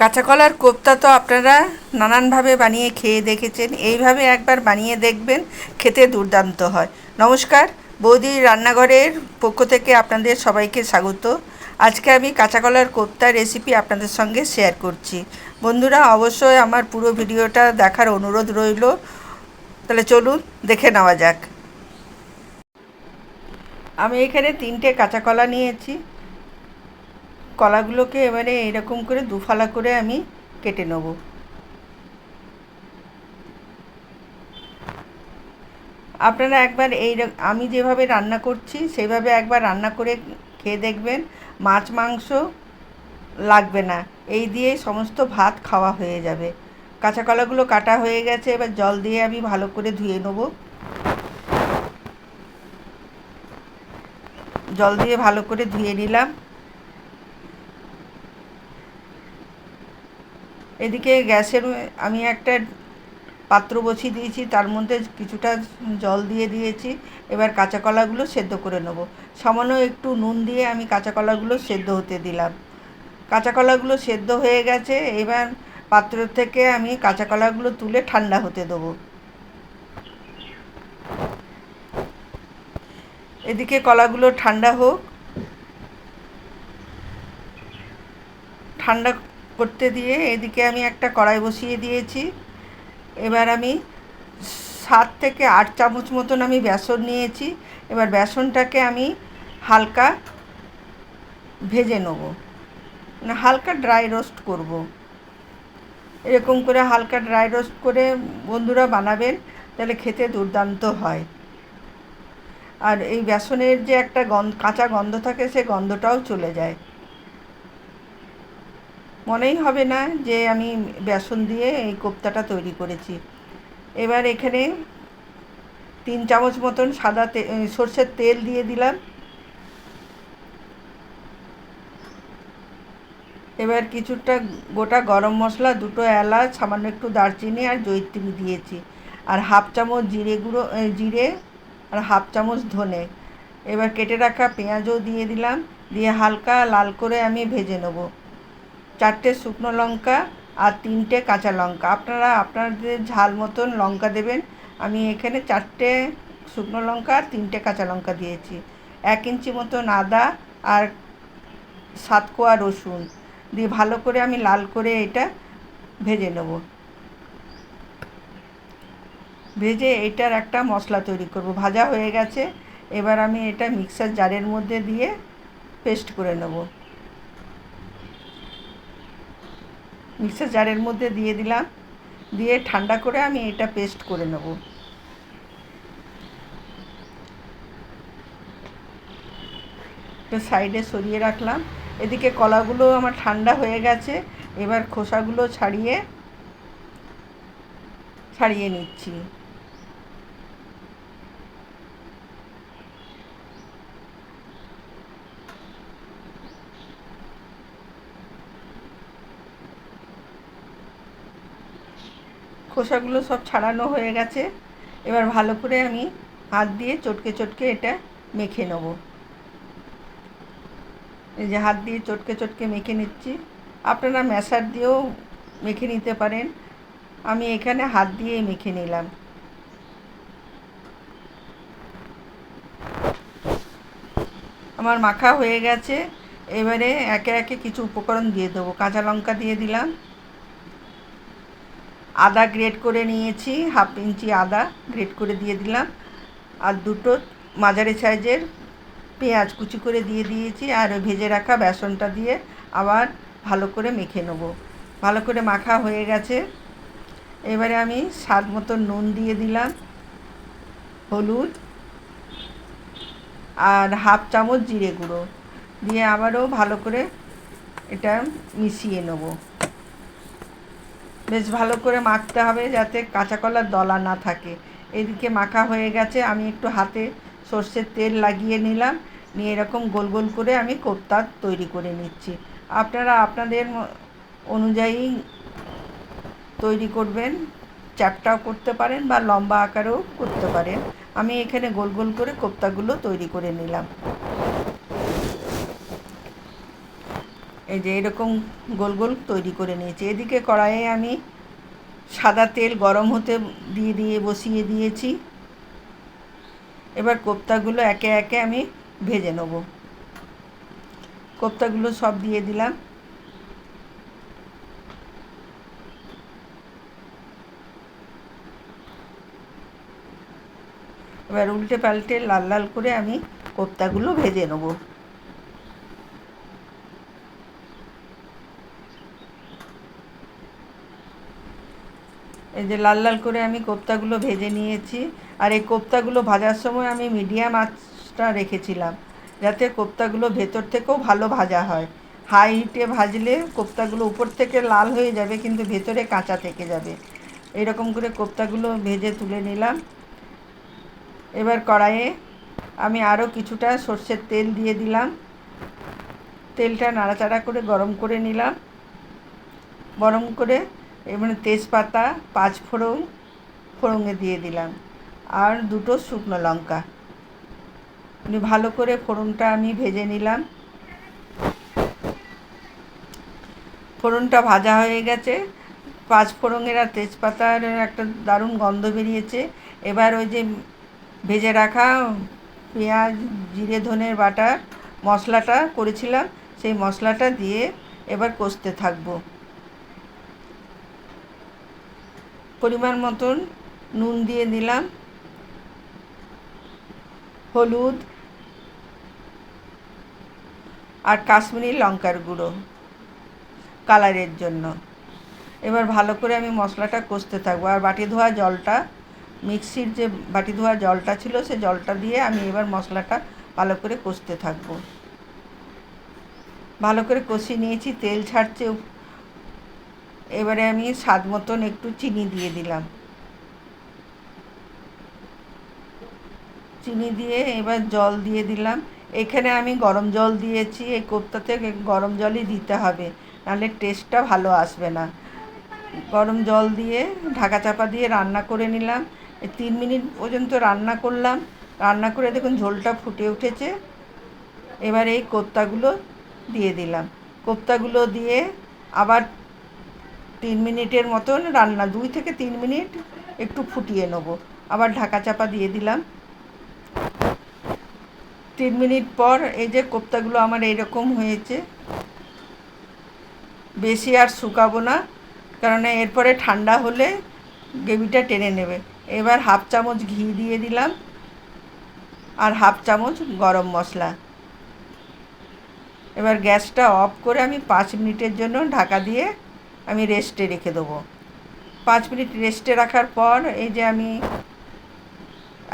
কাঁচা কলার কোপ্তা তো আপনারা নানানভাবে বানিয়ে খেয়ে দেখেছেন। এইভাবে একবার বানিয়ে দেখবেন, খেতে দুর্দান্ত হয়। নমস্কার বৌদির রান্নাঘরের পক্ষ থেকে আপনাদের সবাইকে স্বাগত। আজকে আমি কাঁচা কলার কোপ্তার রেসিপি আপনাদের সঙ্গে শেয়ার করছি। বন্ধুরা, অবশ্যই আমার পুরো ভিডিওটা দেখার অনুরোধ রইল। তাহলে চলুন, দেখে নেওয়া যাক। আমি এখানে তিনটে কাঁচা কলা নিয়েছি। কলাগুলোকে এবারে এরকম করে দুফালা করে আমি কেটে নেব। আপনারা একবার এই আমি যেভাবে রান্না করছি সেইভাবে একবার রান্না করে খেয়ে দেখবেন, মাছ, মাংস লাগবে না। এই দিয়ে সমস্ত ভাত খাওয়া হয়ে যাবে। কাঁচা কলাগুলো কাটা হয়ে গেছে, এবার জল দিয়ে আমি ভালো করে ধুয়ে নেব। জল দিয়ে ভালো করে ধুয়ে নিলাম। এদিকে গ্যাসের আমি একটা পাত্র বসিয়ে দিয়েছি, তার মধ্যে কিছুটা জল দিয়ে দিয়েছি, এবার কাঁচা কলাগুলো সেদ্ধ করে নেব। সামান্য একটু নুন দিয়ে আমি কাঁচা কলাগুলো সেদ্ধ হতে দিলাম। কাঁচা কলাগুলো সেদ্ধ হয়ে গেছে, এবার পাত্র থেকে আমি কাঁচা কলাগুলো তুলে ঠান্ডা হতে দেবো। এদিকে কলাগুলো ঠান্ডা হোক। ঠান্ডা করতে দিয়ে এদিকে আমি একটা কড়াই বসিয়ে দিয়েছি। এবার আমি সাত থেকে আট চামচ মতন আমি বেসন নিয়েছি। এবার বেসনটাকে আমি হালকা ভেজে নেব। মানে হালকা ড্রাই রোস্ট করব। এরকম করে হালকা ড্রাই রোস্ট করে বন্ধুরা বানাবেন, তাহলে খেতে দুর্দান্ত হয়। আর এই বেসনের যে একটা গন্ধ, কাঁচা গন্ধ থাকে, সে গন্ধটাও চলে যায়। মনেই হবে না যে আমি বেসন দিয়ে এই কোপ্তাটা তৈরি করেছি। এবার এখানে তিন চামচ মতন সাদা সর্ষের তেল দিয়ে দিলাম। এবার কিছুটা গোটা গরম মশলা, দুটো এলাচ, সামান্য একটু দারচিনি আর জৈত্রী দিয়েছি। আর হাফ চামচ জিরে গুঁড়ো জিরে আর হাফ চামচ ধনে। এবার কেটে রাখা পেঁয়াজও দিয়ে দিলাম। দিয়ে হালকা লাল করে আমি ভেজে নেব। চারটে শুকনো লঙ্কা আর তিনটে কাঁচা লঙ্কা। আপনারা আপনাদের ঝাল মতন লঙ্কা দেবেন। আমি এখানে চারটে শুকনো লঙ্কা আর তিনটে কাঁচা লঙ্কা দিয়েছি। এক ইঞ্চি মতন আদা আর সাত কোয়া রসুন। দিয়ে ভালো করে আমি লাল করে এটা ভেজে নেব। ভেজে এটার একটা মশলা তৈরি করব। ভাজা হয়ে গেছে। এবার আমি এটা মিক্সার জারের মধ্যে দিয়ে পেস্ট করে নেব। মিক্সার জারের মধ্যে দিয়ে দিলাম। দিয়ে ঠান্ডা করে আমি এটা পেস্ট করে নেব। সাইডে সরিয়ে রাখলাম। এদিকে কলাগুলো আমার ঠান্ডা হয়ে গেছে। এবার খোসাগুলো ছাড়িয়ে ছাড়িয়ে নিচ্ছি। খোসাগুলো সব ছাড়ানো হয়ে গেছে। এবার ভালো করে আমি হাত দিয়ে চটকে চটকে এটা মেখে নেব। এই যে হাত দিয়ে চটকে চটকে মেখে নিচ্ছি। আপনারা ম্যাশার দিয়েও মেখে নিতে পারেন। আমি এখানে হাত দিয়ে মেখে নিলাম। আমার মাখা হয়ে গেছে। এবারে একে একে কিছু উপকরণ দিয়ে দেবো। কাঁচা লঙ্কা দিয়ে দিলাম। আদা গ্রেট করে নিয়েছি হাফ ইঞ্চি আদা গ্রেট করে দিয়ে দিলাম। আর দুটো মাঝারি সাইজের পেঁয়াজ কুচি করে দিয়ে দিয়েছি, আর ভেজে রাখা বেসনটা দিয়ে আবার ভালো করে মেখে নেব। ভালো করে মাখা হয়ে গেছে। এবারে আমি স্বাদ মতো নুন দিয়ে দিলাম, হলুদ, আর হাফ চামচ জিরে গুঁড়ো। দিয়ে আবারও ভালো করে এটা মিশিয়ে নেব। বেশ ভালো করে মাখতে হবে যাতে কাঁচা কলার দলা না থাকে। এদিকে মাখা হয়ে গেছে, আমি একটু হাতে সর্ষের তেল লাগিয়ে নিলাম। নিয়ে এরকম গোল গোল করে আমি কোপ্তা তৈরি করে নিচ্ছি। আপনারা আপনাদের অনুযায়ী তৈরি করবেন, চ্যাপটাও করতে পারেন বা লম্বা আকারেও করতে পারেন। আমি এখানে গোল গোল করে কোপ্তাগুলো তৈরি করে নিলাম। এই যে এরকম গোল গোল তৈরি করে নিয়েছি। এদিকে কড়াইয়ে আমি সাদা তেল গরম হতে দিয়ে দিয়ে বসিয়ে দিয়েছি। এবার কোপ্তাগুলো একে একে আমি ভেজে নেব। কোপ্তাগুলো সব দিয়ে দিলাম। এবার উল্টে পাল্টে লাল লাল করে আমি কোপ্তাগুলো ভেজে নেব। এই যে লাল লাল করে আমি কোপ্তাগুলো ভেজে নিয়েছি। আর এই কোপ্তাগুলো ভাজার সময় আমি মিডিয়াম আঁচটা রেখেছিলাম, যাতে কোপ্তাগুলো ভেতর থেকেও ভালো ভাজা হয়। হাই হিটে ভাজলে কোপ্তাগুলো উপর থেকে লাল হয়ে যাবে, কিন্তু ভেতরে কাঁচা থেকে যাবে। এরকম করে কোপ্তাগুলো ভেজে তুলে নিলাম। এবার কড়াইয়ে আমি আরও কিছুটা সর্ষের তেল দিয়ে দিলাম। তেলটা নাড়াচাড়া করে গরম করে নিলাম। গরম করে এবারে তেজপাতা, পাঁচ ফোড়ন, ফোড়নে দিয়ে দিলাম। আর দুটো শুকনো লঙ্কা। ভালো করে ফোড়নটা আমি ভেজে নিলাম। ফোড়নটা ভাজা হয়ে গেছে। পাঁচ ফোড়নের আর তেজপাতার একটা দারুণ গন্ধ বেরিয়েছে। এবার ওই যে ভেজে রাখা পেঁয়াজ, জিরে, ধনের বাটা মশলাটা করেছিলাম। সেই মশলাটা দিয়ে এবার কষতে থাকব। পরিমাণ মতন নুন দিয়ে দিলাম। হলুদ আর কাশ্মীরি লঙ্কার গুঁড়ো কালারের জন্য। এবার ভালো করে আমি মশলাটা কষতে থাকব। আর বাটি ধোয়া জলটা, মিক্সির যে বাটি ধোয়া জলটা ছিল, সে জলটা দিয়ে আমি এবার মশলাটা ভালো করে কষতে থাকব। ভালো করে কষিয়ে নিয়েছি, তেল ছাড়ছে এবারে আমি স্বাদ মতন একটু চিনি দিয়ে দিলাম। চিনি দিয়ে এবার জল দিয়ে দিলাম। এখানে আমি গরম জল দিয়েছি, এই কোপ্তাতে গরম জলই দিতে হবে, নাহলে টেস্টটা ভালো আসবে না। গরম জল দিয়ে ঢাকা চাপা দিয়ে রান্না করে নিলাম। তিন মিনিট পর্যন্ত রান্না করলাম। রান্না করে দেখুন ঝোলটা ফুটে উঠেছে। এবার এই কোপ্তাগুলো দিয়ে দিলাম। কোপ্তাগুলো দিয়ে আবার তিন মিনিটের মতন রান্না, দুই থেকে তিন মিনিট একটু ফুটিয়ে নেব। আবার ঢাকা চাপা দিয়ে দিলাম। তিন মিনিট পর এই যে কোপ্তাগুলো আমার এইরকম হয়েছে, বেশি আর শুকাবো না, কারণ এরপরে ঠান্ডা হলে গ্রেভিটা টেনে নেবে। এবার হাফ চামচ ঘি দিয়ে দিলাম আর হাফ চামচ গরম মশলা। এবার গ্যাসটা অফ করে আমি পাঁচ মিনিটের জন্য ঢাকা দিয়ে আমি রেস্টে রেখে দেবো। পাঁচ মিনিট রেস্টে রাখার পর এই যে আমি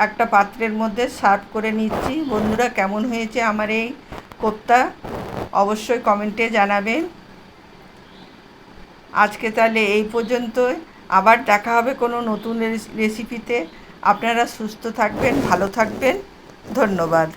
একটা পাত্রের মধ্যে সার্ভ করে নিচ্ছি। বন্ধুরা, কেমন হয়েছে আমার এই কোপ্তা? অবশ্যই কমেন্টে জানাবেন। আজকে তাহলে এই পর্যন্তই। আবার দেখা হবে কোনো নতুন রেসিপিতে। আপনারা সুস্থ থাকবেন, ভালো থাকবেন। ধন্যবাদ।